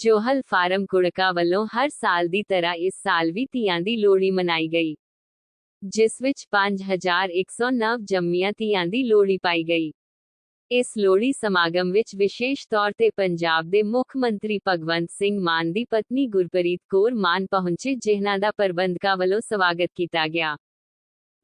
Johal farm ਕੁੜਕਾ ਵੱਲੋਂ ਹਰ ਸਾਲ ਦੀ ਤਰ੍ਹਾਂ ਇਸ ਸਾਲ ਵੀ ਧੀਆਂ ਦੀ ਲੋਹੜੀ ਮਨਾਈ ਗਈ, ਜਿਸ ਵਿੱਚ 5109 ਜੰਮੀਆਂ ਧੀਆਂ ਦੀ ਲੋਹੜੀ ਪਾਈ ਗਈ। ਇਸ ਲੋਹੜੀ ਸਮਾਗਮ ਵਿੱਚ ਵਿਸ਼ੇਸ਼ ਤੌਰ ਤੇ ਪੰਜਾਬ ਦੇ ਮੁੱਖ ਮੰਤਰੀ ਭਗਵੰਤ ਸਿੰਘ ਮਾਨ ਦੀ ਪਤਨੀ ਗੁਰਪ੍ਰੀਤ ਕੌਰ ਮਾਨ ਪਹੁੰਚੇ, ਜਿਨ੍ਹਾਂ ਦਾ ਪ੍ਰਬੰਧਕਾਂ ਵੱਲੋਂ ਸਵਾਗਤ ਕੀਤਾ ਗਿਆ।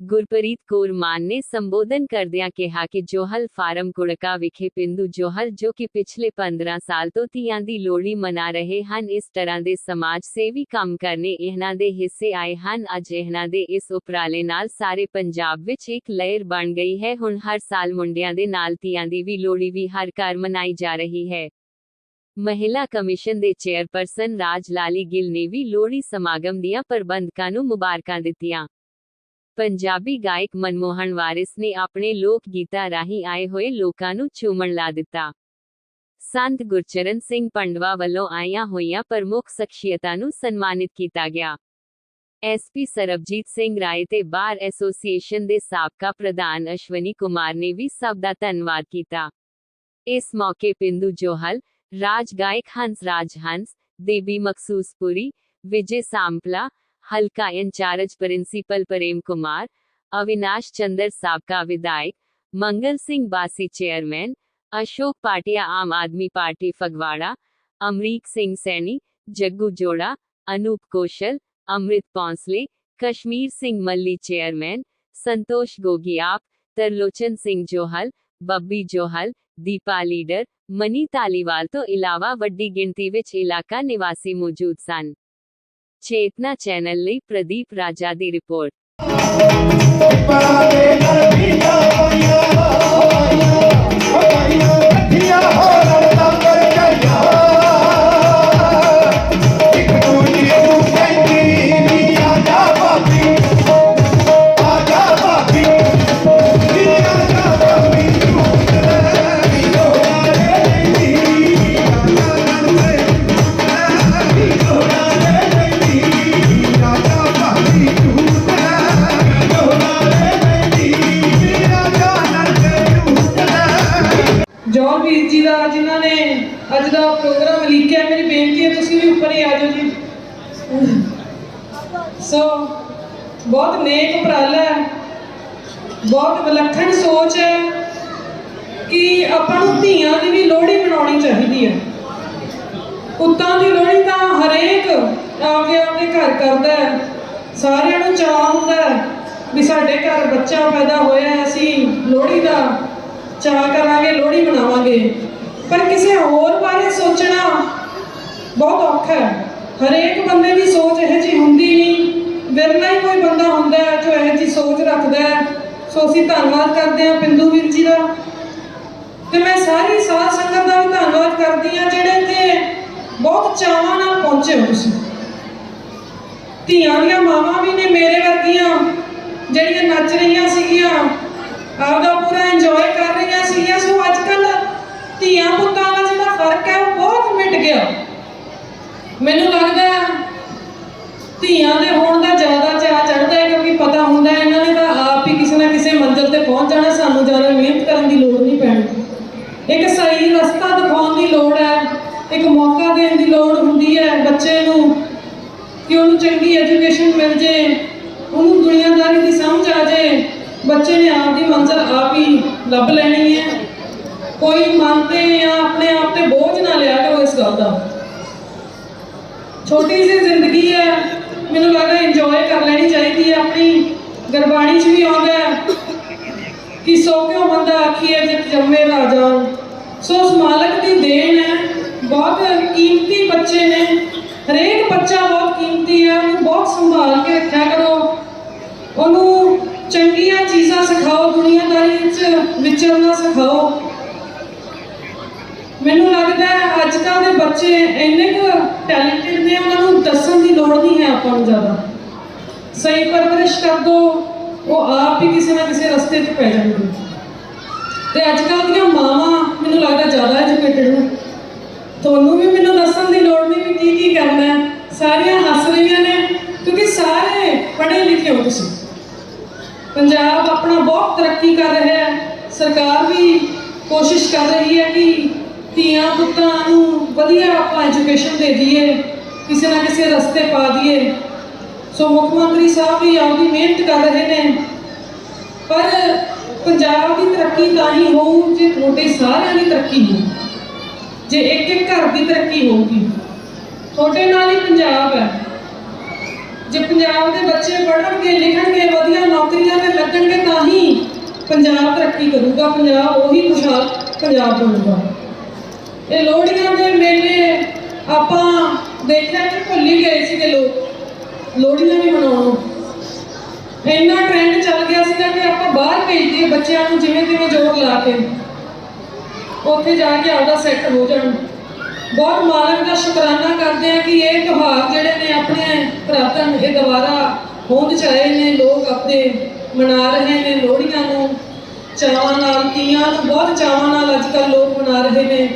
ਗੁਰਪ੍ਰੀਤ ਕੌਰ ਮਾਨ ਨੇ ਸੰਬੋਧਨ ਕਰਦਿਆਂ ਕਿਹਾ ਕਿ ਜੋਹਲ ਫਾਰਮ ਕੁੜਕਾ ਵਿਖੇ ਪਿੰਡੂ ਜੋਹਲ ਜੋ ਕਿ ਪਿਛਲੇ 15 ਸਾਲ ਤੋਂ ਧੀਆਂ ਦੀ ਲੋਹੜੀ ਮਨਾ ਰਹੇ ਹਨ, ਇਸ ਤਰ੍ਹਾਂ ਦੇ ਸਮਾਜ ਸੇਵੀ ਕੰਮ ਕਰਨੇ ਇਹਨਾਂ ਦੇ ਹਿੱਸੇ ਆਏ ਹਨ। ਅੱਜ ਇਹਨਾਂ ਦੇ ਇਸ ਉਪਰਾਲੇ ਨਾਲ ਸਾਰੇ ਪੰਜਾਬ ਵਿੱਚ ਇੱਕ ਲਹਿਰ ਬਣ ਗਈ ਹੈ। ਹੁਣ ਹਰ ਸਾਲ ਮੁੰਡਿਆਂ ਦੇ ਨਾਲ ਧੀਆਂ ਦੀ ਵੀ ਲੋਹੜੀ ਵੀ ਹਰ ਘਰ ਮਨਾਈ ਜਾ ਰਹੀ ਹੈ। ਮਹਿਲਾ ਕਮਿਸ਼ਨ ਦੇ ਚੇਅਰਪਰਸਨ ਰਾਜ ਲਾਲੀ ਗਿੱਲ ਨੇ ਵੀ ਲੋਹੜੀ ਸਮਾਗਮ ਦੀਆਂ ਪ੍ਰਬੰਧਕਾਂ ਨੂੰ ਮੁਬਾਰਕਾਂ ਦਿੱਤੀਆਂ। ਪੰਜਾਬੀ ਗਾਇਕ ਮਨਮੋਹਨ ਵਾਰਿਸ ਨੇ ਆਪਣੇ ਲੋਕ ਗੀਤਾਂ ਰਾਹੀਂ ਆਏ ਹੋਏ ਲੋਕਾਂ ਨੂੰ ਚੂਮਣ ਲਾ ਦਿੱਤਾ ਸੰਤ ਗੁਰਚਰਨ ਸਿੰਘ ਪੰਡਵਾ ਵੱਲੋਂ ਆਈਆਂ ਹੋਈਆਂ ਪ੍ਰਮੁੱਖ ਸ਼ਖਸੀਅਤਾਂ ਨੂੰ ਸਨਮਾਨਿਤ ਕੀਤਾ ਗਿਆ ਐਸਪੀ ਸਰਬਜੀਤ ਸਿੰਘ ਰਾਏ ਤੇ ਬਾਰ ਐਸੋਸੀਏਸ਼ਨ ਦੇ ਸਾਬਕਾ ਪ੍ਰਧਾਨ ਅਸ਼ਵਨੀ ਕੁਮਾਰ ਨੇ ਵੀ ਸਭ ਦਾ ਧੰਨਵਾਦ ਕੀਤਾ ਇਸ ਮੌਕੇ ਪਿੰਦੂ ਜੋਹਲ ਰਾਜ ਗਾਇਕ ਹੰਸ ਰਾਜ ਹੰਸ ਦੇਬੀ ਮਕਸੂਸਪੁਰੀ ਵਿਜੇ ਸਾਂਪਲਾ ਹਲਕਾ ਇੰਚਾਰਜ ਪ੍ਰਿੰਸੀਪਲ ਪ੍ਰੇਮ ਕੁਮਾਰ ਅਵਿਨਾਸ਼ ਚੰਦਰ ਸਾਬਕਾ ਵਿਧਾਇਕ Mangal Singh Bassi chairman Ashok Patia Aam Aadmi party Phagwara Amrik Singh Saini Jaggu Jora Anoop Kaushal Amrit Ponsle Kashmir Singh Malli chairman Santosh ਗੋਗਿਆਪ Tarlochan Singh Johal Babbi Johal Deepa leader Mani Dhaliwal ਤੋਂ ਇਲਾਵਾ ਵੱਡੀ ਗਿਣਤੀ ਵਿੱਚ ਇਲਾਕਾ ਨਿਵਾਸੀ ਮੌਜੂਦ ਸਨ ਚੇਤਨਾ ਚੈਨਲ ਲਈ ਪ੍ਰਦੀਪ ਰਾਜਾ ਦੀ ਰਿਪੋਰਟ। ਬੇਨਤੀ ਉੱਪਰ ਹੀ ਆ ਜਾਓ ਜੀ। ਸੋ ਬਹੁਤ ਨੇਕ ਉਪਰਾਲਾ ਹੈ। ਬਹੁਤ ਵਿਲੱਖਣ ਸੋਚ ਹੈ ਕਿ ਆਪਾਂ ਨੂੰ ਧੀਆਂ ਦੀ ਵੀ ਲੋਹੜੀ ਮਨਾਉਣੀ ਚਾਹੀਦੀ ਹੈ। ਪੁੱਤਾਂ ਦੀ ਲੋਹੜੀ ਤਾਂ ਹਰੇਕ ਆਪਦੇ ਆਪਦੇ ਘਰ ਕਰਦਾ ਹੈ। ਸਾਰਿਆਂ ਨੂੰ ਚਾਅ ਹੁੰਦਾ ਹੈ ਵੀ ਸਾਡੇ ਘਰ ਬੱਚਾ ਪੈਦਾ ਹੋਇਆ ਅਸੀਂ ਲੋਹੜੀ ਦਾ ਚਾਅ ਕਰਾਂਗੇ, ਲੋਹੜੀ ਮਨਾਵਾਂਗੇ। ਪਰ ਕਿਸੇ ਹੋਰ ਬਾਰੇ ਸੋਚਣਾ ਬਹੁਤ ਔਖਾ ਹੈ। ਹਰੇਕ ਬੰਦੇ ਦੀ ਸੋਚ ਇਹੋ ਜਿਹੀ ਹੁੰਦੀ ਨਹੀਂ। ਵਿਰਲਾ ਹੀ ਕੋਈ ਬੰਦਾ ਹੁੰਦਾ ਹੈ ਜੋ ਇਹੋ ਜਿਹੀ ਸੋਚ ਰੱਖਦਾ ਹੈ। ਸੋ ਅਸੀਂ ਧੰਨਵਾਦ ਕਰਦੇ ਹਾਂ ਪਿੰਦੂ ਵੀਰ ਜੀ ਦਾ। ਤੇ ਮੈਂ ਸਾਰੀ ਸਾਧ ਸੰਗਤ ਦਾ ਵੀ ਧੰਨਵਾਦ ਕਰਦੀ ਹਾਂ ਜਿਹੜੇ ਇੱਥੇ ਬਹੁਤ ਚਾਵਾਂ ਨਾਲ ਪਹੁੰਚੇ ਹੋ ਤੁਸੀਂ ਧੀਆਂ ਦੀਆਂ ਮਾਵਾਂ ਵੀ ਨੇ ਮੇਰੇ ਵਰਗੀਆਂ, ਜਿਹੜੀਆਂ ਨੱਚ ਰਹੀਆਂ ਸੀਗੀਆਂ, ਆਪਦਾ ਪੂਰਾ ਇੰਜੋਏ ਕਰ ਰਹੀਆਂ ਸੀਗੀਆਂ। ਸੋ ਅੱਜ ਕੱਲ ਧੀਆਂ ਪੁੱਤਾਂ ਦਾ ਜਿਹੜਾ ਫ਼ਰਕ ਹੈ ਉਹ ਬਹੁਤ ਮਿਟ ਗਿਆ। ਮੈਨੂੰ ਲੱਗਦਾ ਧੀਆਂ ਦੇ ਹੋਣ ਦਾ ਜ਼ਿਆਦਾ ਚਾਅ ਚੜਦਾ ਹੈ ਕਿਉਂਕਿ ਪਤਾ ਹੁੰਦਾ ਇਹਨਾਂ ਨੇ ਤਾਂ ਆਪ ਹੀ ਕਿਸੇ ਨਾ ਕਿਸੇ ਮੰਜ਼ਿਲ ਤੇ ਪਹੁੰਚ ਜਾਣਾ, ਸਾਨੂੰ ਜ਼ਿਆਦਾ ਮਿਹਨਤ ਕਰਨ ਦੀ ਲੋੜ ਨਹੀਂ ਪੈਣੀ। ਇੱਕ ਸਹੀ ਰਸਤਾ ਦਿਖਾਉਣ ਦੀ ਲੋੜ ਹੈ, ਇੱਕ ਮੌਕਾ ਦੇਣ ਦੀ ਲੋੜ ਹੁੰਦੀ ਹੈ ਬੱਚੇ ਨੂੰ ਕਿ ਉਹਨੂੰ ਚੰਗੀ ਐਜੂਕੇਸ਼ਨ ਮਿਲ ਜੇ, ਉਹਨੂੰ ਦੁਨੀਆਦਾਰੀ ਦੀ ਸਮਝ ਆ ਜੇ। ਬੱਚੇ ਨੇ ਆਪ ਦੀ ਮੰਜ਼ਿਲ ਆਪ ਹੀ ਲੱਭ ਲੈਣੀ ਹੈ। ਕੋਈ ਮਨ ਤੇ ਜਾਂ ਆਪਣੇ ਆਪ ਤੇ ਬੋਝ ਨਾ ਲਿਆ ਕਰੋ ਇਸ ਗੱਲ ਦਾ। ਛੋਟੀ ਜਿਹੀ ਜ਼ਿੰਦਗੀ ਹੈ। ਮੈਨੂੰ ਲੱਗਦਾ ਇੰਜੋਏ ਕਰ ਲੈਣੀ ਚਾਹੀਦੀ ਹੈ। ਆਪਣੀ ਗੁਰਬਾਣੀ 'ਚ ਵੀ ਆਉਂਦਾ ਕਿ ਸੋ ਕਿਉਂ ਬੰਦਾ ਆਖੀਏ ਜਿਤ ਜੰਮੇ ਰਾਜਾ ਸੋ ਉਸ ਮਾਲਕ ਦੀ ਦੇਣ ਹੈ। ਬਹੁਤ ਕੀਮਤੀ ਬੱਚੇ ਨੇ। ਹਰੇਕ ਬੱਚਾ ਬਹੁਤ ਕੀਮਤੀ ਹੈ। ਉਹਨੂੰ ਬਹੁਤ ਸੰਭਾਲ ਕੇ ਰੱਖਿਆ ਕਰੋ। ਉਹਨੂੰ ਚੰਗੀਆਂ ਚੀਜ਼ਾਂ ਸਿਖਾਓ। ਦੁਨੀਆਦਾਰੀ 'ਚ ਵਿਚਰਨਾ ਸਿਖਾਓ। ਮੈਨੂੰ ਲੱਗਦਾ ਹੈ ਅੱਜ ਕੱਲ੍ਹ ਦੇ ਬੱਚੇ ਇੰਨੇ ਕੁ ਟੈਲੈਂਟਡ ਨੇ, ਉਹਨਾਂ ਨੂੰ ਦੱਸਣ ਦੀ ਲੋੜ ਨਹੀਂ ਹੈ ਆਪਾਂ ਨੂੰ ਜ਼ਿਆਦਾ। ਸਹੀ ਪਰਵਰਿਸ਼ ਕਰ ਦੋ, ਉਹ ਆਪ ਹੀ ਕਿਸੇ ਨਾ ਕਿਸੇ ਰਸਤੇ 'ਚ ਪੈ ਜਾਣਗੇ। ਤੇ ਅੱਜ ਕੱਲ੍ਹ ਦੀਆਂ ਮਾਵਾਂ ਮੈਨੂੰ ਲੱਗਦਾ ਜ਼ਿਆਦਾ ਐਜੂਕੇਟਡ ਨੇ। ਤੁਹਾਨੂੰ ਵੀ ਮੈਨੂੰ ਦੱਸਣ ਦੀ ਲੋੜ ਨਹੀਂ ਵੀ ਕੀ ਕੀ ਕਰਨਾ ਹੈ। ਸਾਰੀਆਂ ਹੱਸ ਰਹੀਆਂ ਨੇ, ਕਿਉਂਕਿ ਸਾਰੇ ਪੜ੍ਹੇ ਲਿਖੇ ਹੋ ਤੁਸੀਂ। ਪੰਜਾਬ ਆਪਣਾ ਬਹੁਤ ਤਰੱਕੀ ਕਰ ਰਿਹਾ ਹੈ। ਸਰਕਾਰ ਵੀ ਕੋਸ਼ਿਸ਼ ਕਰ ਰਹੀ ਹੈ ਕਿ ਧੀਆਂ ਪੁੱਤਾਂ ਨੂੰ ਵਧੀਆ ਆਪਾਂ ਐਜੂਕੇਸ਼ਨ ਦੇ ਦਈਏ, ਕਿਸੇ ਨਾ ਕਿਸੇ ਰਸਤੇ ਪਾ ਦਈਏ। ਸੋ ਮੁੱਖ ਮੰਤਰੀ ਸਾਹਿਬ ਵੀ ਆਪਦੀ ਮਿਹਨਤ ਕਰ ਰਹੇ ਨੇ। ਪਰ ਪੰਜਾਬ ਦੀ ਤਰੱਕੀ ਤਾਂ ਹੀ ਹੋਊ ਜੇ ਤੁਹਾਡੇ ਸਾਰਿਆਂ ਦੀ ਤਰੱਕੀ ਹੋਊ। ਜੇ ਇੱਕ ਇੱਕ ਘਰ ਦੀ ਤਰੱਕੀ ਹੋਊਗੀ। ਤੁਹਾਡੇ ਨਾਲ ਹੀ ਪੰਜਾਬ ਹੈ। ਜੇ ਪੰਜਾਬ ਦੇ ਬੱਚੇ ਪੜ੍ਹਨਗੇ, ਲਿਖਣਗੇ, ਵਧੀਆ ਨੌਕਰੀਆਂ ਤੇ ਲੱਗਣਗੇ, ਤਾਂ ਹੀ ਪੰਜਾਬ ਤਰੱਕੀ ਕਰੂਗਾ। ਪੰਜਾਬ ਉਹੀ ਖੁਸ਼ਹਾਲ ਪੰਜਾਬ ਬਣੂਗਾ। ਇਹ ਲੋਹੜੀਆਂ ਦੇ ਮੇਲੇ ਆਪਾਂ ਦੇਖਿਆ ਕਿ ਭੁੱਲ ਹੀ ਗਏ ਸੀਗੇ ਲੋਕ ਲੋਹੜੀਆਂ ਵੀ ਮਨਾਉਣ ਇੰਨਾ ਟ੍ਰੈਂਡ ਚੱਲ ਗਿਆ ਸੀਗਾ ਕਿ ਆਪਾਂ ਬਾਹਰ ਭੇਜਦੇ ਦਈਏ ਬੱਚਿਆਂ ਨੂੰ ਜਿਵੇਂ ਜਿਵੇਂ ਜ਼ੋਰ ਲਾ ਕੇ। ਉੱਥੇ ਜਾ ਕੇ ਆਪਦਾ ਸੈੱਟ ਹੋ ਜਾਣ। ਬਹੁਤ ਮਾਲਕ ਦਾ ਸ਼ੁਕਰਾਨਾ ਕਰਦੇ ਆ ਕਿ ਇਹ ਤਿਉਹਾਰ ਜਿਹੜੇ ਨੇ ਆਪਣੇ ਪ੍ਰਾਤਨ ਇਹ ਦੁਬਾਰਾ ਹੋਂਦ ਚ ਆਏ ਨੇ, ਲੋਕ ਆਪਣੇ ਮਨਾ ਰਹੇ ਨੇ ਲੋਹੜੀਆਂ ਨੂੰ। ਚਾਵਾਂ ਨਾਲ, ਤੀਆਂ ਨੂੰ, ਬਹੁਤ ਚਾਵਾਂ ਨਾਲ ਅੱਜ ਕੱਲ੍ਹ ਲੋਕ ਮਨਾ ਰਹੇ ਨੇ।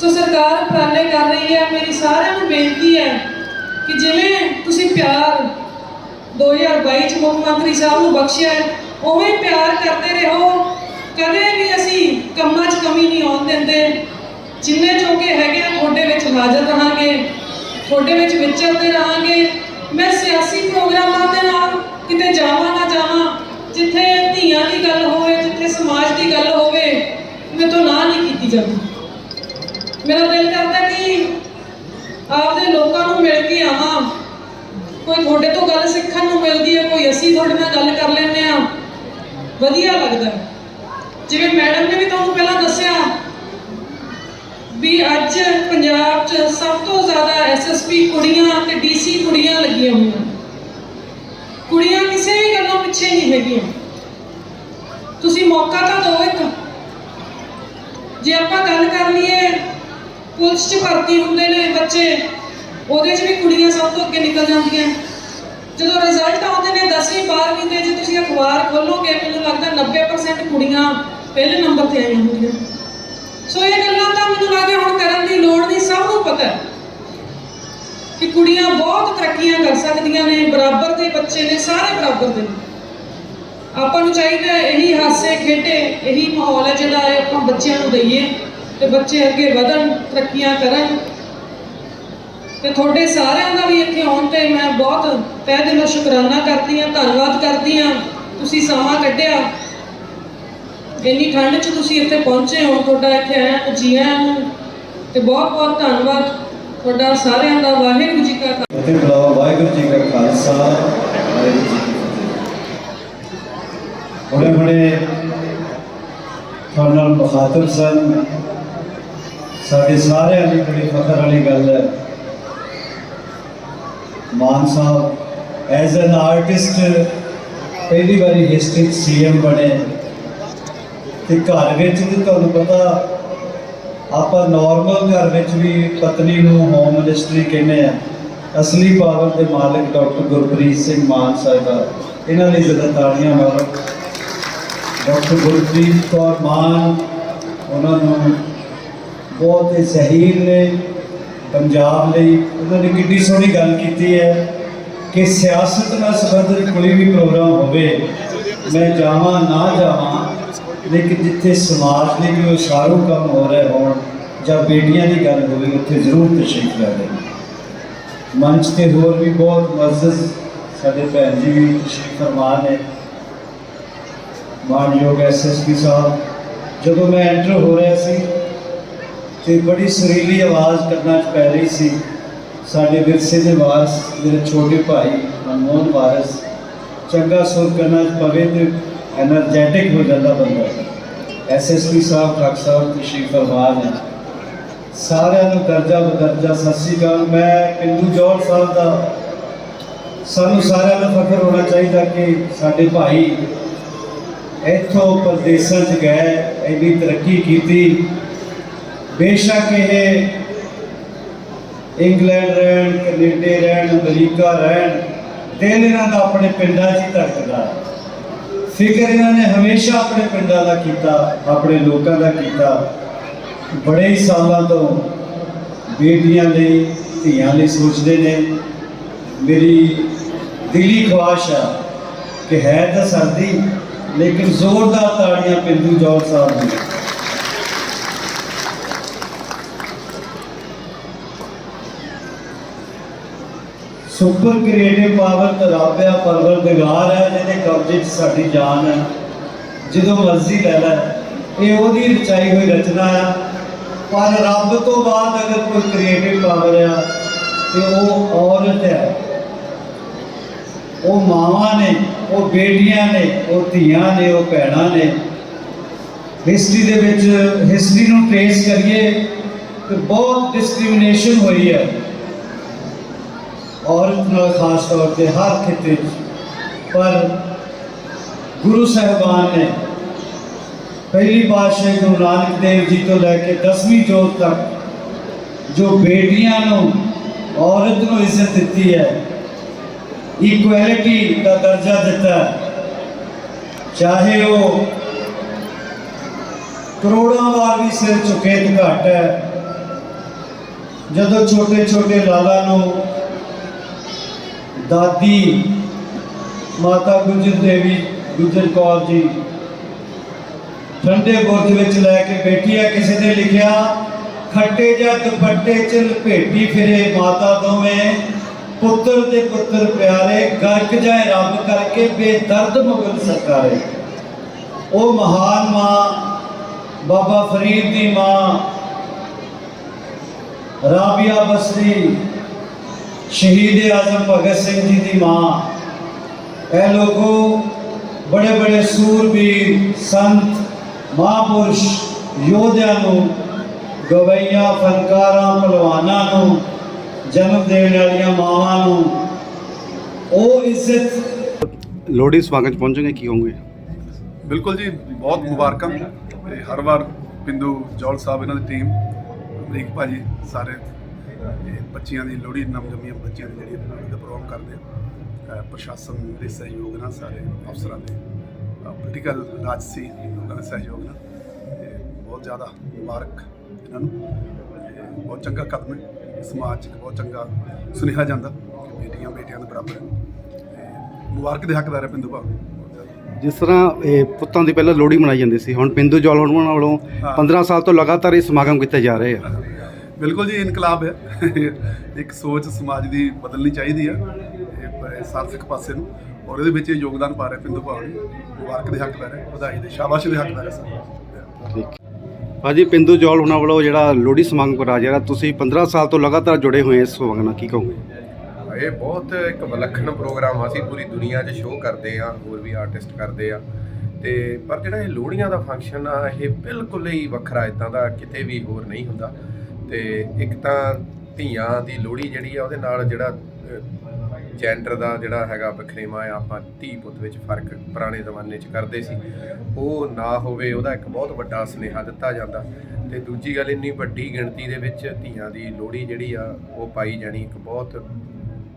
ਸੋ ਸਰਕਾਰ ਉਪਰਾਲੇ ਕਰ ਰਹੀ ਹੈ, ਮੇਰੀ ਸਾਰਿਆਂ ਨੂੰ ਬੇਨਤੀ ਹੈ ਕਿ ਜਿਵੇਂ ਤੁਸੀਂ ਪਿਆਰ 2022 ਚ ਮੁੱਖ ਮੰਤਰੀ ਸਾਹਿਬ ਨੂੰ ਬਖਸ਼ਿਆ ਉਵੇਂ ਪਿਆਰ ਕਰਦੇ ਰਹੋ। ਕਦੇ ਵੀ ਅਸੀਂ ਕੰਮਾਂ 'ਚ ਕਮੀ ਨਹੀਂ ਆਉਣ ਦਿੰਦੇ। ਜਿੰਨੇ ਜੋਗੇ ਹੈਗੇ ਆ, ਤੁਹਾਡੇ ਵਿੱਚ ਹਾਜ਼ਰ ਰਹਾਂਗੇ, ਤੁਹਾਡੇ ਵਿੱਚ ਵਿਚਰਦੇ ਰਹਾਂਗੇ। ਮੈਂ ਸਿਆਸੀ ਪ੍ਰੋਗਰਾਮਾਂ ਦੇ ਨਾਲ ਕਿਤੇ ਜਾਵਾਂ ਨਾ ਜਾਵਾਂ, ਜਿੱਥੇ ਧੀਆਂ ਦੀ ਗੱਲ ਹੋਵੇ, ਜਿੱਥੇ ਸਮਾਜ ਦੀ ਗੱਲ ਹੋਵੇ ਮੈਂ ਤੋਂ ਨਾ ਨਹੀਂ ਕੀਤੀ ਜਾਂਦੀ। ਮੇਰਾ ਦਿਲ ਕਰਦਾ ਕਿ ਆਪਦੇ ਲੋਕਾਂ ਨੂੰ ਮਿਲ ਕੇ ਆਵਾਂ। ਕੋਈ ਤੁਹਾਡੇ ਤੋਂ ਗੱਲ ਸਿੱਖਣ ਨੂੰ ਮਿਲਦੀ ਹੈ, ਕੋਈ ਅਸੀਂ ਤੁਹਾਡੇ ਨਾਲ ਗੱਲ ਕਰ ਲੈਂਦੇ ਆ ਵਧੀਆ ਲੱਗਦਾ। ਜਿਵੇਂ ਮੈਡਮ ਨੇ ਵੀ ਤੁਹਾਨੂੰ ਪਹਿਲਾਂ ਦੱਸਿਆ ਵੀ ਅੱਜ ਪੰਜਾਬ 'ਚ ਸਭ ਤੋਂ ਜ਼ਿਆਦਾ ਐਸਐਸਪੀ ਕੁੜੀਆਂ ਤੇ ਡੀਸੀ ਕੁੜੀਆਂ ਲੱਗੀਆਂ ਹੋਈਆਂ। ਕੁੜੀਆਂ ਕਿਸੇ ਵੀ ਗੱਲੋਂ ਪਿੱਛੇ ਨਹੀਂ ਹੈਗੀਆਂ। ਤੁਸੀਂ ਮੌਕਾ ਤਾਂ ਦਿਓ ਇੱਕ। ਜੇ ਆਪਾਂ ਗੱਲ ਕਰ ਲਈਏ ਪੁਲਿਸ 'ਚ ਭਰਤੀ ਹੁੰਦੇ ਨੇ ਬੱਚੇ, ਉਹਦੇ 'ਚ ਵੀ ਕੁੜੀਆਂ ਸਭ ਤੋਂ ਅੱਗੇ ਨਿਕਲ ਜਾਂਦੀਆਂ। ਜਦੋਂ ਰਿਜ਼ਲਟ ਆਉਂਦੇ ਨੇ 10ਵੀਂ 12ਵੀਂ ਦੇ ਜੇ ਤੁਸੀਂ ਅਖਬਾਰ ਖੋਲੋਗੇ, ਮੈਨੂੰ ਲੱਗਦਾ 90% ਕੁੜੀਆਂ ਪਹਿਲੇ ਨੰਬਰ ਤੇ ਆਈਆਂ ਹੁੰਦੀਆਂ। ਸੋ ਇਹ ਗੱਲਾਂ ਤਾਂ ਮੈਨੂੰ ਲੱਗਦਾ ਹੁਣ ਕਰਨ ਦੀ ਲੋੜ ਨਹੀਂ, ਸਭ ਨੂੰ ਪਤਾ ਹੈ ਕਿ ਕੁੜੀਆਂ ਬਹੁਤ ਤਰੱਕੀਆਂ ਕਰ ਸਕਦੀਆਂ ਨੇ, ਬਰਾਬਰ ਦੇ ਬੱਚੇ ਨੇ, ਸਾਰੇ ਬਰਾਬਰ ਦੇ। ਨੇ ਆਪਾਂ ਨੂੰ ਚਾਹੀਦਾ ਇਹੀ ਹਾਸੇ, ਖੇਡੇ, ਇਹੀ ਮਾਹੌਲ ਹੈ ਜਿਹੜਾ ਇਹ ਆਪਾਂ ਬੱਚਿਆਂ ਨੂੰ ਦਈਏ। ਤੇ ਬੱਚੇ ਅੱਗੇ ਵਧਣ, ਤਰੱਕੀਆਂ ਕਰਨ। ਤੇ ਤੁਹਾਡੇ ਸਾਰਿਆਂ ਦਾ ਵੀ ਇੱਥੇ ਆਉਣ ਤੇ ਮੈਂ ਬਹੁਤ ਤਹਿ ਦਿਲੋਂ ਸ਼ੁਕਰਾਨਾ ਕਰਦੀ ਹਾਂ, ਧੰਨਵਾਦ ਕਰਦੀ ਹਾਂ। ਤੁਸੀਂ ਸਮਾਂ ਕੱਢਿਆ। ਇੰਨੀ ਠੰਡ 'ਚ ਤੁਸੀਂ ਇੱਥੇ ਪਹੁੰਚੇ ਹੋ, ਤੁਹਾਡਾ ਇੱਥੇ ਆਇਆ ਜੀ ਨੂੰ। ਤੇ ਬਹੁਤ ਬਹੁਤ ਧੰਨਵਾਦ। ਤੁਹਾਡਾ ਸਾਰਿਆਂ ਦਾ ਵਾਹਿਗੁਰੂ ਜੀ ਕਾ ਖਾਲਸਾ। ਅਤੇ ਵਾਹਿਗੁਰੂ ਜੀ ਕਾ ਖਾਲਸਾ ਵਾਹਿਗੁਰੂ ਜੀ ਕੀ ਫਤਿਹ ਹੁਣੇ ਹੁਣੇ ਤੁਹਾਡੇ ਨਾਲ ਮੁਖਾਤਬ ਸਨ। ਸਾਡੇ ਸਾਰਿਆਂ ਲਈ ਬੜੀ ਫਖਰ ਵਾਲੀ ਗੱਲ ਹੈ। ਮਾਨ ਸਾਹਿਬ ਐਜ਼ ਐਨ ਆਰਟਿਸਟ ਪਹਿਲੀ ਵਾਰੀ ਹਿਸਟਰੀ ਸੀਐਮ ਬਣੇ। ਤੇ ਘਰ ਵਿੱਚ ਵੀ ਤੁਹਾਨੂੰ ਪਤਾ, ਆਪਾਂ ਨਾਰਮਲ ਘਰ ਵਿੱਚ ਵੀ ਪਤਨੀ ਨੂੰ ਹੋਮ ਮਿਨਿਸਟਰੀ ਕਹਿੰਦੇ ਆ। ਅਸਲੀ ਪਾਵਰ ਦੇ ਮਾਲਕ ਡਾਕਟਰ ਗੁਰਪ੍ਰੀਤ ਸਿੰਘ ਮਾਨ ਸਾਹਿਬਾ ਇਹਨਾਂ ਲਈ ਜ਼ਰਾ ਤਾੜੀਆਂ ਮਾਰੋ ਡਾਕਟਰ ਗੁਰਪ੍ਰੀਤ ਕੌਰ ਮਾਨ, ਉਹਨਾਂ ਨੂੰ ਬਹੁਤ ਹੀ ਨੇ ਪੰਜਾਬ ਲਈ। ਉਹਨਾਂ ਨੇ ਕਿੰਨੀ ਸੋਹਣੀ ਗੱਲ ਕੀਤੀ ਹੈ ਕਿ ਸਿਆਸਤ ਨਾਲ ਸੰਬੰਧਿਤ ਕੋਈ ਵੀ ਪ੍ਰੋਗਰਾਮ ਹੋਵੇ, ਮੈਂ ਜਾਵਾਂ, ਨਾ ਜਾਵਾਂ, ਲੇਕਿਨ ਜਿੱਥੇ ਸਮਾਜ ਲਈ ਵੀ ਉਹ ਕੰਮ ਹੋ ਰਹੇ ਹੋਣ ਜਾਂ ਬੇਟੀਆਂ ਦੀ ਗੱਲ ਹੋਵੇ, ਉੱਥੇ ਜ਼ਰੂਰ ਤਸ਼ਰੀਫ ਲਿਆਵੇ ਮੰਚ ਤੇ ਹੋਰ ਵੀ ਬਹੁਤ ਮੁਅੱਜ਼ਜ਼ ਸਾਡੇ ਭੈਣ ਜੀ ਵੀ ਤਸ਼ਰੀਫ ਫਰਮਾ ਨੇ ਮਾਨਯੋਗ ਐਸਐਸਪੀ ਸਾਹਿਬ, ਜਦੋਂ ਮੈਂ ਐਂਟਰ ਹੋ ਰਿਹਾ ਸੀ ਤੇ ਬੜੀ ਸੁਰੀਲੀ ਆਵਾਜ਼ ਕਰਨਾ ਚ ਪੈ ਰਹੀ ਸੀ। ਸਾਡੇ ਵਿਰਸੇ ਦੇ ਵਾਰਸ, ਮੇਰੇ ਛੋਟੇ ਭਾਈ ਮਨਮੋਹਨ ਵਾਰਸ, ਚੰਗਾ ਸੁਰ ਕਰਨਾ ਚ ਪਵੇ ਤੇ ਐਨਰਜੈਟਿਕ ਹੋ ਜਾਂਦਾ ਬੰਦਾ। ਐਸਐਸਪੀ ਸਾਹਿਬ, ਠਾਕ ਸਾਹਿਬ ਤਸ਼ਰੀਫ ਫਰਮਾ ਹੈ ਸਾਰਿਆਂ ਨੂੰ ਦਰਜਾ ਬਦਰਜਾ, ਸਤਿ ਸ੍ਰੀ ਅਕਾਲ। ਮੈਂ ਪਿੰਦੂ ਜੋਰ ਸਾਹਿਬ ਦਾ, ਸਾਨੂੰ ਸਾਰਿਆਂ ਨੂੰ ਫਖਰ ਹੋਣਾ ਚਾਹੀਦਾ ਕਿ ਸਾਡੇ ਭਾਈ ਇੱਥੋਂ ਪਰਦੇਸਾਂ 'ਚ ਗਏ, ਇੰਨੀ ਤਰੱਕੀ ਕੀਤੀ। ਬੇਸ਼ੱਕ ਇਹ ਇੰਗਲੈਂਡ ਰਹਿਣ, ਕੈਨੇਡਾ ਰਹਿਣ, ਅਮਰੀਕਾ ਰਹਿਣ, ਦਿਲ ਇਹਨਾਂ ਦਾ ਆਪਣੇ ਪਿੰਡਾਂ 'ਚ ਹੀ ਧੜਕਦਾ। ਫਿਕਰ ਇਹਨਾਂ ਨੇ ਹਮੇਸ਼ਾ ਆਪਣੇ ਪਿੰਡਾਂ ਦਾ ਕੀਤਾ, ਆਪਣੇ ਲੋਕਾਂ ਦਾ ਕੀਤਾ। ਬੜੇ ਹੀ ਸਾਲਾਂ ਤੋਂ ਬੇਟੀਆਂ ਲਈ, ਧੀਆਂ ਲਈ ਸੋਚਦੇ ਨੇ। ਮੇਰੀ ਦਿਲੀ ਖਵਾਸ਼ ਆ ਕਿ ਹੈ ਤਾਂ ਸਰਦੀ, ਲੇਕਿਨ ਜ਼ੋਰਦਾਰ ਤਾੜੀਆਂ ਪਿੰਡੂ ਜੌਰ ਸਾਹਿਬ ਦੀ। ਸੁਪਰ ਕ੍ਰੀਏਟਿਵ ਪਾਵਰ ਤਾਂ ਰੱਬ ਆ ਪਰਵਰਦਗਾਰ ਹੈ, ਜਿਹਦੇ ਕਬਜ਼ੇ 'ਚ ਸਾਡੀ ਜਾਨ ਹੈ। ਜਦੋਂ ਮਰਜ਼ੀ ਲੈ ਲੈ, ਇਹ ਉਹਦੀ ਰਚਾਈ ਹੋਈ ਰਚਨਾ ਆ ਪਰ ਰੱਬ ਤੋਂ ਬਾਅਦ ਅਗਰ ਕੋਈ ਕ੍ਰੀਏਟਿਵ ਪਾਵਰ ਆ, ਤੇ ਉਹ ਔਰਤ ਹੈ। ਉਹ ਮਾਵਾਂ ਨੇ, ਉਹ ਬੇਟੀਆਂ ਨੇ, ਉਹ ਧੀਆਂ ਨੇ, ਉਹ ਭੈਣਾਂ ਨੇ। ਹਿਸਟਰੀ ਦੇ ਵਿੱਚ ਹਿਸਟਰੀ ਨੂੰ ਟ੍ਰੇਸ ਕਰੀਏ, ਤੇ ਬਹੁਤ ਡਿਸਕ੍ਰਿਮੀਨੇਸ਼ਨ ਹੋਈ ਹੈ। ਔਰਤ ਨਾਲ ਖਾਸ ਤੌਰ ਤੇ ਹਰ ਖਿੱਤੇ 'ਚ ਪਰ ਗੁਰੂ ਸਾਹਿਬਾਨ ਨੇ ਪਹਿਲੀ ਪਾਤਸ਼ਾਹੀ ਗੁਰੂ ਨਾਨਕ ਦੇਵ ਜੀ ਤੋਂ ਲੈ ਕੇ 10ਵੀਂ ਜੋਤ ਤੱਕ ਜੋ ਬੇਟੀਆਂ ਨੂੰ, ਔਰਤ ਨੂੰ ਇੱਜ਼ਤ ਦਿੱਤੀ ਹੈ ਇਕੁਐਲਿਟੀ ਦਾ ਦਰਜਾ ਦਿੱਤਾ ਚਾਹੇ ਉਹ ਕਰੋੜਾਂ ਵਾਰ ਵੀ ਸਿਰ ਝੁਕੇ ਤੇ ਘੱਟ ਹੈ, ਜਦੋਂ ਛੋਟੇ ਛੋਟੇ ਲਾਲਾ ਨੂੰ ਦਾਦੀ ਮਾਤਾ ਗੁਜਰ ਦੇਵੀ, ਗੁਜਰ ਕੌਰ ਜੀ। ਠੰਡੇ ਬੁਰਜ ਵਿੱਚ ਲੈ ਕੇ ਬੈਠੀ ਆ ਕਿਸੇ ਨੇ ਲਿਖਿਆ, ਖੱਟੇ ਜਾਂ ਦੁਪੱਟੇ ਚ ਲਪੇਟੀ ਫਿਰੇ ਮਾਤਾ ਦੋਵੇਂ, ਪੁੱਤਰ ਦੇ ਪੁੱਤਰ ਪਿਆਰੇ, ਗਰਕ ਜਾਏ ਰੱਬ ਕਰਕੇ ਬੇਦਰਦ ਮੁਗਲ ਸਰਕਾਰੇ। ਉਹ ਮਹਾਨ ਮਾਂ, ਬਾਬਾ ਫਰੀਦ ਦੀ ਮਾਂ, ਰਾਬੀਆ ਬਸਰੀ ਸ਼ਹੀਦ ਆਜ਼ਮ ਭਗਤ ਸਿੰਘ ਜੀ ਦੀ ਮਾਂ। ਇਹ ਲੋਗੋ ਬੜੇ ਬੜੇ ਸੂਰਬੀਰ ਸੰਤ ਮਹਾਂਪੁਰਸ਼ ਯੋਧਿਆਂ ਨੂੰ ਗਵਈਆਂ ਫਨਕਾਰਾਂ ਪਹਿਲਵਾਨਾਂ ਨੂੰ ਜਨਮ ਦੇਣ ਵਾਲੀਆਂ ਮਾਵਾਂ ਨੂੰ ਉਹ ਇੱਜ਼ਤ ਲੋਹੜੀ ਸਵਾਗਤ 'ਚ ਪਹੁੰਚੋਗੇ ਕੀ ਕਹੋਗੇ? ਬਿਲਕੁਲ ਜੀ ਬਹੁਤ ਮੁਬਾਰਕਾਂ। ਹਰ ਵਾਰ ਬਿੰਦੂ ਜੌਲ ਸਾਹਿਬ ਇਹਨਾਂ ਦੀ ਟੀਮ ਅਮਰੀਕ ਭਾਜੀ ਸਾਰੇ ਇਹ ਬੱਚੀਆਂ ਦੀ ਲੋਹੜੀ ਨਮ ਜੰਮੀਆਂ ਬੱਚੀਆਂ ਦੀ ਜਿਹੜੀ ਲੋਹੜੀ ਦਾ ਪ੍ਰੋਗਰਾਮ ਕਰਦੇ ਆ ਪ੍ਰਸ਼ਾਸਨ ਦੇ ਸਹਿਯੋਗ ਨਾਲ ਸਾਰੇ ਅਫਸਰਾਂ ਦੇ ਪੋਲੀਟੀਕਲ ਰਾਜਸੀ ਲੋਕਾਂ ਦੇ ਸਹਿਯੋਗ ਨਾਲ ਤੇ ਬਹੁਤ ਜ਼ਿਆਦਾ ਮੁਬਾਰਕ ਇਹਨਾਂ ਨੂੰ। ਤੇ ਬਹੁਤ ਚੰਗਾ ਕਦਮ ਹੈ ਸਮਾਜ 'ਚ ਬਹੁਤ ਚੰਗਾ ਸੁਨੇਹਾ ਜਾਂਦਾ ਕਿ ਬੇਟੀਆਂ ਬੇਟਿਆਂ ਦੇ ਬਰਾਬਰ ਹੈ। ਤੇ ਮੁਬਾਰਕ ਦੇ ਹੱਕਦਾਰ ਹੈ ਬਹੁਤ ਜ਼ਿਆਦਾ ਜਿਸ ਤਰ੍ਹਾਂ ਇਹ ਪੁੱਤਾਂ ਦੀ ਪਹਿਲਾਂ ਲੋਹੜੀ ਮਨਾਈ ਜਾਂਦੀ ਸੀ ਹੁਣ ਪਿੰਦੂ ਜੌਲ ਹੋਣ ਵੱਲੋਂ ਹਾਂ। 15 ਸਾਲ ਤੋਂ ਲਗਾਤਾਰ ਇਹ ਸਮਾਗਮ ਕੀਤੇ ਜਾ ਰਹੇ ਆ। ਬਿਲਕੁਲ ਜੀ ਇਨਕਲਾਬ ਹੈ। ਇੱਕ ਸੋਚ ਸਮਾਜ ਦੀ ਬਦਲਣੀ ਚਾਹੀਦੀ ਹੈ ਸਾਰਥਕ ਪਾਸੇ ਨੂੰ। ਔਰ ਇਹਦੇ ਵਿੱਚ ਇਹ ਯੋਗਦਾਨ ਪਾ ਰਹੇ ਪਿੰਦੂ ਭਾਵਨੀ ਮੁਬਾਰਕ ਦੇ ਹੱਕਦਾਰ ਹੈ ਵਧਾਈ ਦੇ ਸ਼ਾਬਾਸ਼ ਦੇ ਹੱਕਦਾਰ ਹੈ ਸਭ ਠੀਕ। ਭਾਜੀ ਪਿੰਦੂ ਜੌਲ ਹੋਣਾ ਵੱਲੋਂ ਜਿਹੜਾ ਲੋਹੜੀ ਸਮਾਗਮ ਕਰਾ ਜਾ ਰਿਹਾ ਤੁਸੀਂ 15 ਸਾਲ ਤੋਂ ਲਗਾਤਾਰ ਜੁੜੇ ਹੋਏ ਇਸ ਸਮਾਗਮ ਨਾਲ ਕੀ ਕਹੋਗੇ? ਇਹ ਬਹੁਤ ਇੱਕ ਵਿਲੱਖਣ ਪ੍ਰੋਗਰਾਮ ਆ ਅਸੀਂ ਪੂਰੀ ਦੁਨੀਆ 'ਚ ਸ਼ੋਅ ਕਰਦੇ ਆ ਹੋਰ ਵੀ ਆਰਟਿਸਟ ਕਰਦੇ ਆ। ਤੇ ਪਰ ਜਿਹੜਾ ਇਹ ਲੋਹੜੀਆਂ ਦਾ ਫੰਕਸ਼ਨ ਆ ਇਹ ਬਿਲਕੁਲ ਹੀ ਵੱਖਰਾ ਇਦਾਂ ਦਾ ਕਿਤੇ ਵੀ ਹੋਰ ਨਹੀਂ ਹੁੰਦਾ। ਤੇ ਇੱਕ ਤਾਂ ਧੀਆਂ ਦੀ ਲੋਹੜੀ ਜਿਹੜੀ ਆ, ਉਹਦੇ ਨਾਲ ਜਿਹੜਾ ਜੈਂਡਰ ਦਾ ਜਿਹੜਾ ਹੈਗਾ ਵਖਰੇਵਾ ਆ, ਆਪਾਂ ਧੀ ਪੁੱਤ ਵਿੱਚ ਫ਼ਰਕ ਪੁਰਾਣੇ ਜ਼ਮਾਨੇ 'ਚ ਕਰਦੇ ਸੀ। ਉਹ ਨਾ ਹੋਵੇ, ਉਹਦਾ ਇੱਕ ਬਹੁਤ ਵੱਡਾ ਸੁਨੇਹਾ ਦਿੱਤਾ ਜਾਂਦਾ। ਤੇ ਦੂਜੀ ਗੱਲ, ਇੰਨੀ ਵੱਡੀ ਗਿਣਤੀ ਦੇ ਵਿੱਚ ਧੀਆਂ ਦੀ ਲੋਹੜੀ ਜਿਹੜੀ ਆ, ਉਹ ਪਾਈ ਜਾਣੀ ਇੱਕ ਬਹੁਤ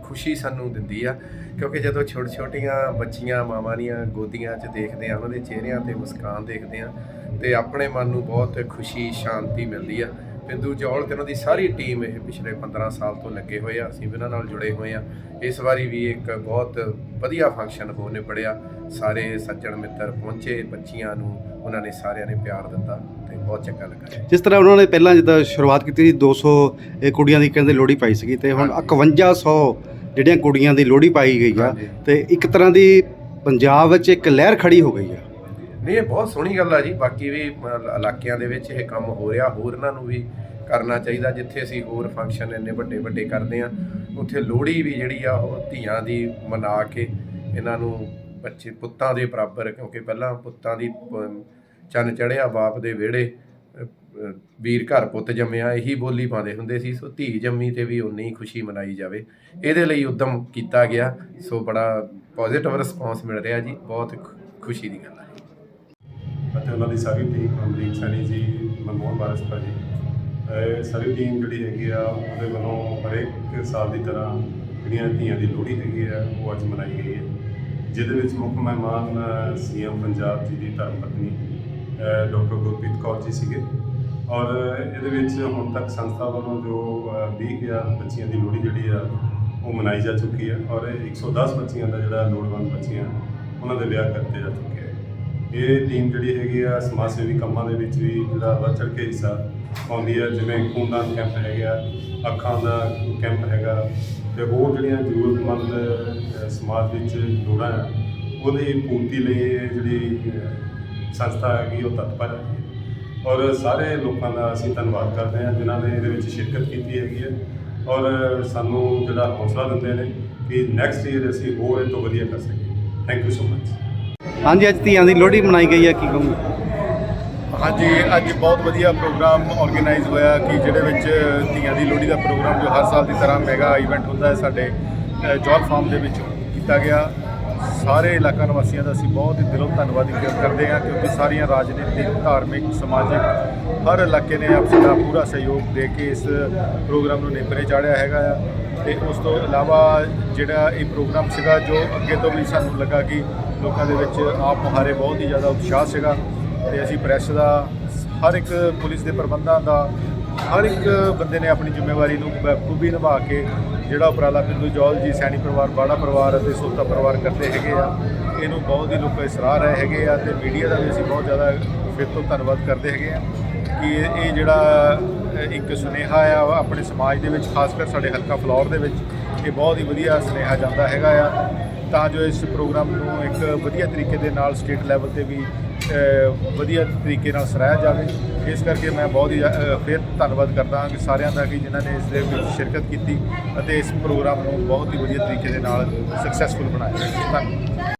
ਖੁਸ਼ੀ ਸਾਨੂੰ ਦਿੰਦੀ ਆ। ਕਿਉਂਕਿ ਜਦੋਂ ਛੋਟ ਛੋਟੀਆਂ ਬੱਚੀਆਂ, ਮਾਵਾਂ ਦੀਆਂ ਗੋਦੀਆਂ 'ਚ ਦੇਖਦੇ ਆ, ਉਹਨਾਂ ਦੇ ਚਿਹਰਿਆਂ ਤੇ ਮੁਸਕਾਨ ਦੇਖਦੇ ਆ, ਤੇ ਆਪਣੇ ਮਨ ਨੂੰ ਬਹੁਤ ਖੁਸ਼ੀ, ਸ਼ਾਂਤੀ ਮਿਲਦੀ ਆ। ਬਿੰਦੂ ਜੌਲ ਤੇ ਉਹਨਾਂ ਦੀ ਸਾਰੀ ਟੀਮ ਇਹ ਪਿਛਲੇ 15 ਸਾਲ ਤੋਂ ਲੱਗੇ ਹੋਏ ਆ। ਅਸੀਂ ਵੀ ਇਹਨਾਂ ਨਾਲ ਜੁੜੇ ਹੋਏ ਆ। ਇਸ ਵਾਰੀ ਵੀ ਇੱਕ ਬਹੁਤ ਵਧੀਆ ਫੰਕਸ਼ਨ ਹੋ ਨਿਬੜਿਆ ਸਾਰੇ ਸੱਜਣ ਮਿੱਤਰ ਪਹੁੰਚੇ ਬੱਚੀਆਂ ਨੂੰ ਉਹਨਾਂ ਨੇ ਸਾਰਿਆਂ ਨੇ ਪਿਆਰ ਦਿੱਤਾ ਤੇ ਬਹੁਤ ਚੰਗਾ ਲੱਗਾ। ਜਿਸ ਤਰ੍ਹਾਂ ਉਹਨਾਂ ਨੇ ਪਹਿਲਾਂ ਜਿੱਦਾਂ ਸ਼ੁਰੂਆਤ ਕੀਤੀ ਸੀ 200 ਇਹ ਕੁੜੀਆਂ ਦੀ ਕਹਿੰਦੇ ਲੋਹੜੀ ਪਾਈ ਸੀਗੀ ਤੇ ਹੁਣ ਹਾਂਜੀ। 5100 ਜਿਹੜੀਆਂ ਕੁੜੀਆਂ ਦੀ ਲੋਹੜੀ ਪਾਈ ਗਈ ਆ। ਤੇ ਇੱਕ ਤਰ੍ਹਾਂ ਦੀ ਪੰਜਾਬ ਵਿੱਚ ਇੱਕ ਲਹਿਰ ਖੜੀ ਹੋ ਗਈ ਆ। ਨਹੀਂ ਇਹ ਬਹੁਤ ਸੋਹਣੀ ਗੱਲ ਆ ਜੀ। ਬਾਕੀ ਵੀ ਅ, ਇਲਾਕਿਆਂ ਦੇ ਵਿੱਚ ਇਹ ਕੰਮ ਹੋ ਰਿਹਾ। ਹੋਰ ਇਹਨਾਂ ਨੂੰ ਵੀ ਕਰਨਾ ਚਾਹੀਦਾ ਜਿੱਥੇ ਅਸੀਂ ਹੋਰ ਫੰਕਸ਼ਨ ਇੰਨੇ ਵੱਡੇ ਵੱਡੇ ਕਰਦੇ ਆ ਉੱਥੇ ਲੋਹੜੀ ਵੀ ਜਿਹੜੀ ਆ ਉਹ ਧੀਆਂ ਦੀ ਮਨਾ ਕੇ ਇਹਨਾਂ ਨੂੰ ਬੱਚੇ ਪੁੱਤਾਂ ਦੇ ਬਰਾਬਰ ਕਿਉਂਕਿ ਪਹਿਲਾਂ ਪੁੱਤਾਂ ਦੀ ਪ- ਚੰਨ ਚੜਿਆ ਬਾਪ ਦੇ ਵਿਹੜੇ ਵੀਰ ਘਰ ਪੁੱਤ ਜੰਮਿਆ ਇਹੀ ਬੋਲੀ ਪਾਉਂਦੇ ਹੁੰਦੇ ਸੀ। ਸੋ ਧੀ ਜੰਮੀ ਤੇ ਵੀ ਉਨੀ ਖੁਸ਼ੀ ਮਨਾਈ ਜਾਵੇ। ਇਹਦੇ ਲਈ ਉਦਮ ਕੀਤਾ ਗਿਆ। ਸੋ ਬੜਾ ਪੋਜ਼ਿਟਿਵ ਰਿਸਪਾਂਸ ਮਿਲ ਰਿਹਾ ਜੀ। ਬਹੁਤ ਖੁ- ਖੁਸ਼ੀ ਦੀ ਗੱਲ ਅਤੇ ਉਹਨਾਂ ਦੀ ਸਾਰੀ ਟੀਮ ਅਮਰੀਕ ਸੈਣੀ ਜੀ ਮਨਮੋਹਨ ਵਾਰਿਸਪਾ ਜੀ ਇਹ ਸਾਰੀ ਟੀਮ ਜਿਹੜੀ ਹੈਗੀ ਆ ਉਹਦੇ ਵੱਲੋਂ ਹਰੇਕ ਸਾਲ ਦੀ ਤਰ੍ਹਾਂ ਜਿਹੜੀਆਂ ਧੀਆਂ ਦੀ ਲੋਹੜੀ ਹੈਗੀ ਆ ਉਹ ਅੱਜ ਮਨਾਈ ਗਈ ਹੈ। ਜਿਹਦੇ ਵਿੱਚ ਮੁੱਖ ਮਹਿਮਾਨ ਸੀਐਮ ਪੰਜਾਬ ਜੀ ਦੀ ਧਰਮ ਪਤਨੀ ਡਾਕਟਰ ਗੁਰਪ੍ਰੀਤ ਕੌਰ ਜੀ ਸੀਗੇ। ਔਰ ਇਹਦੇ ਵਿੱਚ ਹੁਣ ਤੱਕ ਸੰਸਥਾ ਵੱਲੋਂ ਜੋ ਅ, 20000 ਬੱਚੀਆਂ ਦੀ ਲੋਹੜੀ ਜਿਹੜੀ ਆ ਉਹ ਮਨਾਈ ਜਾ ਚੁੱਕੀ ਹੈ। ਔਰ ਇਹ 110 ਬੱਚੀਆਂ ਦਾ ਜਿਹੜਾ ਲੋੜਵੰਦ ਬੱਚੀਆਂ ਉਹਨਾਂ ਦੇ ਵਿਆਹ ਕਰਤੇ ਜਾ ਚੁੱਕੇ ਇਹ ਟੀਮ ਜਿਹੜੀ ਹੈਗੀ ਆ ਸਮਾਜ ਸੇਵੀ ਕੰਮਾਂ ਦੇ ਵਿੱਚ ਵੀ ਜਿਹੜਾ ਵੱਧ ਚੜ੍ਹ ਕੇ ਹਿੱਸਾ ਪਾਉਂਦੀ ਹੈ ਜਿਵੇਂ ਖੂਨਦਾਨ ਕੈਂਪ ਹੈਗਾ ਅੱਖਾਂ ਦਾ ਕੈਂਪ ਹੈਗਾ ਤੇ ਹੋਰ ਜਿਹੜੀਆਂ ਜ਼ਰੂਰਤਮੰਦ ਸਮਾਜ ਵਿੱਚ ਲੋੜਾਂ ਆ, ਉਹਦੀ ਪੂਰਤੀ ਲਈ ਇਹ ਜਿਹੜੀ ਸੰਸਥਾ ਹੈਗੀ ਉਹ ਤਤਪਰ ਹੈ ਔਰ ਸਾਰੇ ਲੋਕਾਂ ਦਾ ਅਸੀਂ ਧੰਨਵਾਦ ਕਰਦੇ ਹਾਂ ਜਿਨ੍ਹਾਂ ਨੇ ਇਹਦੇ ਵਿੱਚ ਸ਼ਿਰਕਤ ਕੀਤੀ ਹੈਗੀ ਹੈ ਔਰ ਸਾਨੂੰ ਜਿਹੜਾ ਹੌਸਲਾ ਦਿੰਦੇ ਨੇ ਕਿ ਨੈਕਸਟ ਈਅਰ ਅਸੀਂ ਹੋਰ ਇਹ ਤੋਂ ਵਧੀਆ ਕਰ ਸਕੀਏ। ਥੈਂਕ ਯੂ ਸੋ ਮਚ ਹਾਂਜੀ ਅੱਜ ਧੀਆਂ ਦੀ ਲੋਹੜੀ ਮਨਾਈ ਗਈ ਹੈ ਕੀ ਕਹੋਗੇ? ਹਾਂਜੀ ਅੱਜ ਬਹੁਤ ਵਧੀਆ ਪ੍ਰੋਗਰਾਮ ਆਰਗੇਨਾਈਜ਼ ਹੋਇਆ ਕਿ ਜਿਹਦੇ ਵਿੱਚ ਧੀਆਂ ਦੀ ਲੋਹੜੀ ਦਾ ਪ੍ਰੋਗਰਾਮ ਜੋ ਹਰ ਸਾਲ ਦੀ ਤਰ੍ਹਾਂ ਮੈਗਾ ਇਵੈਂਟ ਹੁੰਦਾ ਹੈ ਸਾਡੇ ਅ, ਜੌਲ ਫਾਰਮ ਦੇ ਵਿੱਚ ਕੀਤਾ ਗਿਆ। ਸਾਰੇ ਇਲਾਕਾ ਨਿਵਾਸੀਆਂ ਦਾ ਅਸੀਂ ਬਹੁਤ ਹੀ ਦਿਲੋਂ ਧੰਨਵਾਦ ਕਰਦੇ ਹਾਂ ਕਿਉਂਕਿ ਸਾਰੀਆਂ ਰਾਜਨੀਤਿਕ ਧਾਰਮਿਕ ਸਮਾਜਿਕ ਹਰ ਇਲਾਕੇ ਨੇ ਆਪਸ ਦਾ ਪੂਰਾ ਸਹਿਯੋਗ ਦੇ ਕੇ ਇਸ ਪ੍ਰੋਗਰਾਮ ਨੂੰ ਨੇਪਰੇ ਚਾੜਿਆ ਹੈਗਾ ਆ। ਤੇ ਉਸ ਤੋਂ ਇਲਾਵਾ ਜਿਹੜਾ ਇਹ ਪ੍ਰੋਗਰਾਮ ਸੀਗਾ ਜੋ ਅੱਗੇ ਤੋਂ ਵੀ ਸਾਨੂੰ ਲੱਗਾ ਕਿ ਲੋਕਾਂ ਦੇ ਵਿੱਚ ਆਪ ਮੁਹਾਰੇ ਬਹੁਤ ਹੀ ਜ਼ਿਆਦਾ ਉਤਸ਼ਾਹ ਸੀਗਾ ਤੇ ਅਸੀਂ ਪ੍ਰੈਸ ਦਾ, ਹਰ ਇੱਕ ਪੁਲਿਸ ਦੇ ਪ੍ਰਬੰਧਾਂ ਦਾ, ਹਰ ਇੱਕ ਬੰਦੇ ਨੇ ਆਪਣੀ ਜ਼ਿੰਮੇਵਾਰੀ ਨੂੰ ਬਖੂਬੀ ਨਿਭਾ ਕੇ ਜਿਹੜਾ ਉਪਰਾਲਾ ਬਿੰਦੂ ਜੌਲ ਜੀ, ਸੈਣੀ ਪਰਿਵਾਰ ਬਾੜਾ ਪਰਿਵਾਰ ਅਤੇ ਸੋਤਾ ਪਰਿਵਾਰ ਕਰਦੇ ਹੈਗੇ ਆ, ਇਹਨੂੰ ਬਹੁਤ ਹੀ ਲੋਕ ਸਰਾਹ ਰਹੇ ਹੈਗੇ ਆ ਤੇ ਮੀਡੀਆ ਦਾ ਵੀ ਅਸੀਂ ਬਹੁਤ ਜ਼ਿਆਦਾ ਫਿਰ ਤੋਂ ਧੰਨਵਾਦ ਕਰਦੇ ਹੈਗੇ ਆ ਕਿ ਇਹ ਜਿਹੜਾ ਇੱਕ ਸੁਨੇਹਾ ਆ ਆਪਣੇ ਸਮਾਜ ਦੇ ਵਿੱਚ ਖਾਸ ਕਰ ਸਾਡੇ ਹਲਕਾ ਫਲੌਰ ਦੇ ਵਿੱਚ, ਇਹ ਬਹੁਤ ਹੀ ਵਧੀਆ ਸੁਨੇਹਾ ਜਾਂਦਾ ਹੈਗਾ ਆ ਤਾਂ ਜੋ ਇਸ ਪ੍ਰੋਗਰਾਮ ਨੂੰ ਇੱਕ ਵਧੀਆ ਤਰੀਕੇ ਦੇ ਨਾਲ ਸਟੇਟ ਲੈਵਲ ਤੇ ਵੀ ਵਧੀਆ ਤਰੀਕੇ ਨਾਲ ਸਰਾਹਿਆ ਜਾਵੇ। ਇਸ ਕਰਕੇ ਮੈਂ ਬਹੁਤ ਹੀ ਫਿਰ ਧੰਨਵਾਦ ਕਰਦਾ ਹਾਂ ਕਿ ਸਾਰਿਆਂ ਦਾ ਕਿ ਜਿਨ੍ਹਾਂ ਨੇ ਇਸ ਦੇ ਵਿੱਚ ਸ਼ਿਰਕਤ ਕੀਤੀ ਅਤੇ ਇਸ ਪ੍ਰੋਗਰਾਮ ਨੂੰ ਬਹੁਤ ਹੀ ਵਧੀਆ ਤਰੀਕੇ ਦੇ ਨਾਲ ਸਕਸੈਸਫੁਲ ਬਣਾਇਆ। ਧੰਨਵਾਦ।